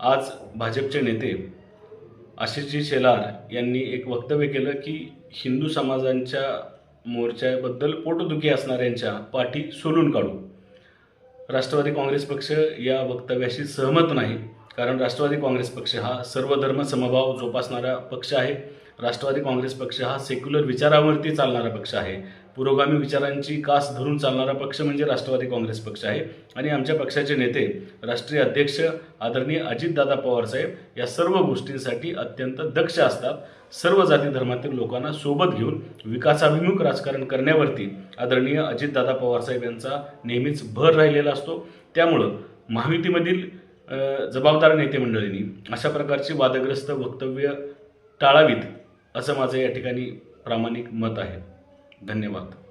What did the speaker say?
आज भाजपचे नेते आशिषजी शेलार यांनी एक वक्तव्य केलं की हिंदू समाजांच्या मोर्चाबद्दल पोटदुखी असणाऱ्यांच्या पाठी सोलून काढू. राष्ट्रवादी काँग्रेस पक्ष या वक्तव्याशी सहमत नाही कारण राष्ट्रवादी काँग्रेस पक्ष हा सर्वधर्म समभाव जोपासणारा पक्ष आहे. राष्ट्रवादी काँग्रेस पक्ष हा सेक्युलर विचारावरती चालणारा पक्ष आहे. पुरोगामी विचारांची कास धरून चालणारा पक्ष म्हणजे राष्ट्रवादी काँग्रेस पक्ष आहे. आणि आमच्या पक्षाचे नेते राष्ट्रीय अध्यक्ष आदरणीय अजितदादा पवारसाहेब या सर्व गोष्टींसाठी अत्यंत दक्ष असतात. सर्व जाती धर्मातील लोकांना सोबत घेऊन विकासाभिमुख राजकारण करण्यावरती आदरणीय अजितदादा पवारसाहेब यांचा नेहमीच भर राहिलेला असतो. त्यामुळं महायुतीमधील जबाबदार नेते मंडळींनी अशा प्रकारची वादग्रस्त वक्तव्य टाळावीत असं माझं या ठिकाणी प्रामाणिक मत आहे. धन्यवाद.